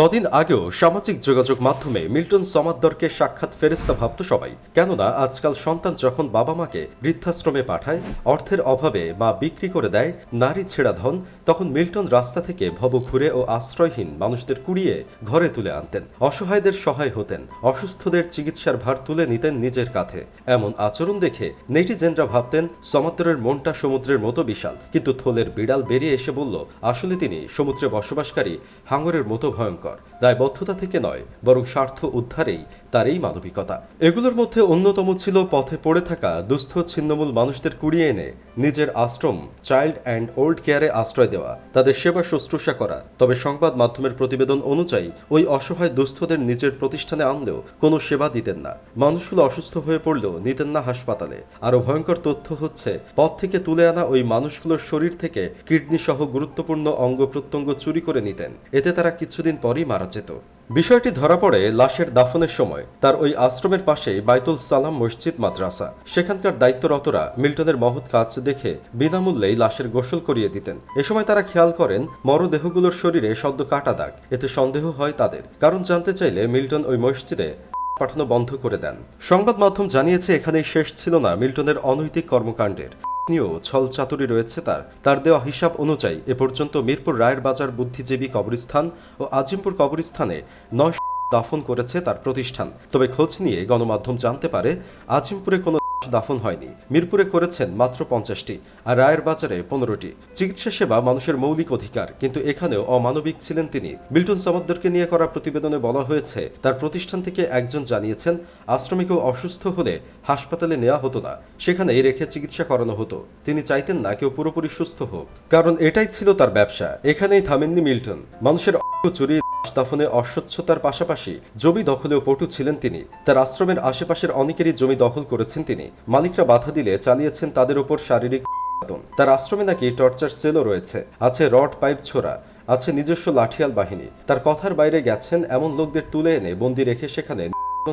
কদিন আগেও সামাজিক যোগাযোগ মাধ্যমে মিল্টন সমাদ্দরকে সাক্ষাৎ ফেরেস্তা ভাবত সবাই। কেননা, আজকাল সন্তান যখন বাবা মাকে বৃদ্ধাশ্রমে পাঠায়, অর্থের অভাবে মা বিক্রি করে দেয়, নারী ছেড়া ধন, তখন মিল্টন রাস্তা থেকে ভব ঘুরে ও আশ্রয়হীন মানুষদের কুড়িয়ে ঘরে তুলে আনতেন। অসহায়দের সহায় হতেন, অসুস্থদের চিকিৎসার ভার তুলে নিতেন নিজের কাঁধে। এমন আচরণ দেখে নেটিজেনরা ভাবতেন, সমাদ্দরের মনটা সমুদ্রের মতো বিশাল। কিন্তু থলের বিড়াল বেরিয়ে এসে বলল, আসলে তিনি সমুদ্রে বসবাসকারী হাঙরের মতো ভয়ঙ্কর। দায়বদ্ধতা থেকে নয়, বরং স্বার্থ উদ্ধারেই তার এই মানবিকতা। এগুলোর মধ্যে অন্যতম ছিল পথে পড়ে থাকা দুস্থ ছিন্নমূল মানুষদের কুড়িয়ে এনে নিজের আশ্রম, চাইল্ড অ্যান্ড ওল্ড কেয়ারে আশ্রয় দেওয়া, তাদের সেবা শুশ্রূষা করা। তবে সংবাদ মাধ্যমের প্রতিবেদন অনুযায়ী ওই অসহায় দুস্থদের নিজের প্রতিষ্ঠানে আনলেও কোনো সেবা দিতেন না। মানুষগুলো অসুস্থ হয়ে পড়লেও নিতেন না হাসপাতালে। আরও ভয়ঙ্কর তথ্য হচ্ছে, পথ থেকে তুলে আনা ওই মানুষগুলোর শরীর থেকে কিডনি সহ গুরুত্বপূর্ণ অঙ্গ প্রত্যঙ্গ চুরি করে নিতেন। এতে তারা কিছুদিন পরই মারা যেত। বিষয়টি ধরা পড়ে লাশের দাফনের সময়। তার ওই আশ্রমের পাশেই বাইতুল সালাম মসজিদ মাদ্রাসা। সেখানকার দায়িত্বরতরা মিল্টনের মহৎ কাজ দেখে বিনামূল্যেই লাশের গোসল করিয়ে দিতেন। এ সময় তারা খেয়াল করেন, মরদেহগুলোর শরীরে সদ্য কাটা দাগ। এতে সন্দেহ হয় তাদের। কারণ জানতে চাইলে মিল্টন ওই মসজিদে পাঠানো বন্ধ করে দেন। সংবাদ মাধ্যম জানিয়েছে, এখানেই শেষ ছিল না মিল্টনের অনৈতিক কর্মকাণ্ডের। নিয়েও ছল চাতুরি রয়েছে তার। তার দেওয়া হিসাব অনুযায়ী এ পর্যন্ত মিরপুর রায়ের বাজার বুদ্ধিজীবী কবরস্থান ও আজিমপুর কবরস্থানে নয় দাফন করেছে তার প্রতিষ্ঠান। তবে খোঁজ নিয়ে গণমাধ্যম জানতে পারে, আজিমপুরে কোনো দাফন হয়নি। মিরপুরে করেছেন মাত্র পঞ্চাশটি আর রায়ের বাজারে পনেরোটি। চিকিৎসা সেবা মানুষের মৌলিক অধিকার, কিন্তু এখানেও অমানবিক ছিলেন তিনি। মিল্টন সামাদ্দরকে নিয়ে করা প্রতিবেদনে বলা হয়েছে, তার প্রতিষ্ঠান থেকে একজন জানিয়েছেন আশ্রমে কেউ অসুস্থ হলে হাসপাতালে নেওয়া হতো না, সেখানেই রেখে চিকিৎসা করানো হতো। তিনি চাইতেন না কেউ পুরোপুরি সুস্থ হোক। কারণ এটাই ছিল তার ব্যবসা, এখানেই থামেননি মিল্টন। মানুষের অঙ্গ চুরি দাফনে অস্বচ্ছতার পাশাপাশি জমি দখলেও পটু ছিলেন তিনি। তার আশ্রমের আশেপাশের অনেকেরই জমি দখল করেছেন তিনি। মালিকরা বাধা দিলে চালিয়েছেন তাদের ওপর শারীরিক তার আশ্রমে নাকি টর্চার সেলও রয়েছে। আছে রড পাইপ ছোড়া, আছে নিজস্ব লাঠিয়াল বাহিনী। তার কথার বাইরে গেছেন এমন লোকদের তুলে এনে বন্দি রেখে সেখানে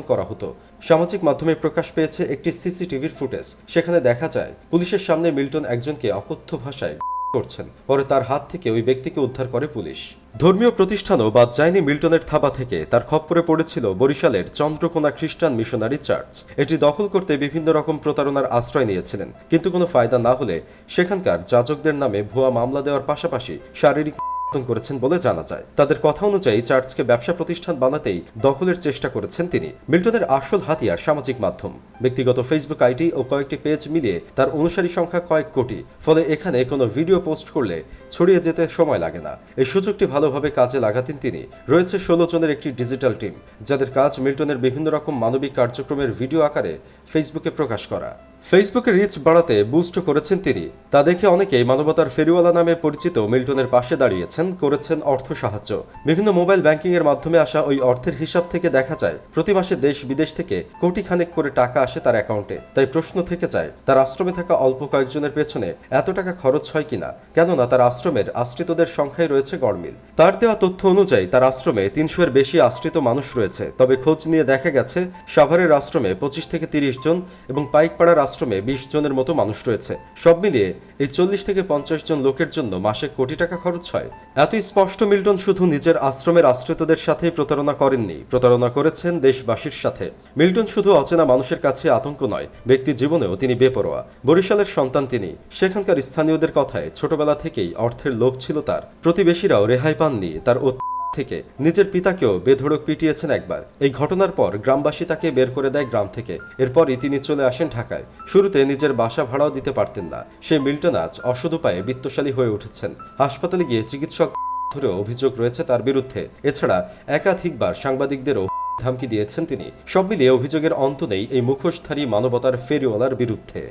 করা হতো। সামাজিক মাধ্যমে প্রকাশ পেয়েছে একটি সিসিটিভির ফুটেজ। সেখানে দেখা যায়, পুলিশের সামনে মিল্টন একজনকে অকথ্য ভাষায় করছেন। পরে তার হাত থেকে ওই ব্যক্তিকে উদ্ধার করে পুলিশ। ধর্মীয় প্রতিষ্ঠানও বাদ যায়নি মিল্টনের থাবা থেকে তার খপ্পরে পড়েছিল বরিশালের চন্দ্রকোনা খ্রিস্টান মিশনারি চার্চ। এটি দখল করতে বিভিন্ন রকম প্রতারণার আশ্রয় নিয়েছিলেন। কিন্তু কোনো ফায়দা না হলে সেখানকার যাজকদের নামে ভুয়া মামলা দেওয়ার পাশাপাশি শারীরিক নির্যাতন করেছেন বলে জানা যায়। তাদের কথা অনুযায়ী চার্চকে ব্যবসা প্রতিষ্ঠান বানাতেই দখলের চেষ্টা করেছেন তিনি। মিল্টনের আসল হাতিয়ার সামাজিক মাধ্যম। ব্যক্তিগত ফেসবুক আইডি ও কয়েকটি পেজ মিলিয়ে তার অনুসারী সংখ্যা কয়েক কোটি। ফলে এখানে কোনো ভিডিও পোস্ট করলে ছড়িয়ে যেতে সময় লাগে না। এই সুযোগটি ভালোভাবে কাজে লাগাতেন তিনি। রয়েছে ষোলো জনের একটি ডিজিটাল টিম, যাদের কাজ মিল্টনের বিভিন্ন রকম মানবিক কার্যক্রমের ভিডিও আকারে ফেসবুকে প্রকাশ করা। ফেসবুকে রিচ বাড়াতে বুস্ট করেছেন তিনি। তা দেখে অনেকেই মানবতার ফেরিওয়ালা নামে পরিচিত মিল্টনের পাশে দাঁড়িয়েছেন, করেছেন অর্থ সাহায্য। বিভিন্ন মোবাইল ব্যাংকিং এর মাধ্যমে আসা ওই অর্থের হিসাব থেকে দেখা যায়, প্রতি মাসে দেশ বিদেশ থেকে কোটি খানেক করে টাকা আসে তার অ্যাকাউন্টে। তাই প্রশ্ন থেকে যায়, তার আশ্রমে থাকা অল্প কয়েকজনের পেছনে এত টাকা খরচ হয় কিনা? কেননা তার আশ্রমের আশ্রিতদের সংখ্যায় রয়েছে গড়মিল তার দেওয়া তথ্য অনুযায়ী তার আশ্রমে তিনশো এর বেশি আশ্রিত মানুষ রয়েছে। তবে খোঁজ নিয়ে দেখা গেছে, সাভারের আশ্রমে পঁচিশ থেকে তিরিশ জন এবং পাইকপাড়ার আশ্রমে বিশ জনের মতো মানুষ রয়েছে। সব মিলিয়ে এই চল্লিশ থেকে পঞ্চাশ জন লোকের জন্য মাসে কোটি টাকা খরচ হয়। এতই স্পষ্ট মিল্টন শুধু নিজের আশ্রমের আশ্রিতদের সাথে প্রতারণা করেননি। প্রতারণা করেছেন দেশবাসীর সাথে। মিল্টন শুধু অচেনা মানুষের কাছে আতঙ্ক নয়, ব্যক্তি জীবনেও তিনি বেপরোয়া। বরিশালের সন্তান তিনি। সেখানকার স্থানীয়দের কথায় ছোটবেলা থেকেই অর্থের লোভ ছিল তার। প্রতিবেশীরাও রেহাই পাননি, তার থেকে নিজের পিতাকেও বেধড়ক পিটিয়েছেন একবার। এই ঘটনার পর গ্রামবাসী তাকে বের করে দেয় গ্রাম থেকে। এরপরই তিনি চলে আসেন ঢাকায়। শুরুতে নিজের বাসা ভাড়াও দিতে পারতেন না। সে মিল্টন আজ অসৎ উপায়ে বিত্তশালী হয়ে উঠেছেন। হাসপাতালে গিয়ে চিকিৎসক ধরেও অভিযোগ রয়েছে তার বিরুদ্ধে। এছাড়া একাধিকবার সাংবাদিকদেরও ধামকি দিয়েছেন তিনি। সব মিলিয়ে অভিযোগের অন্ত নেই এই মুখোশধারী মানবতার ফেরিওয়ালার বিরুদ্ধে।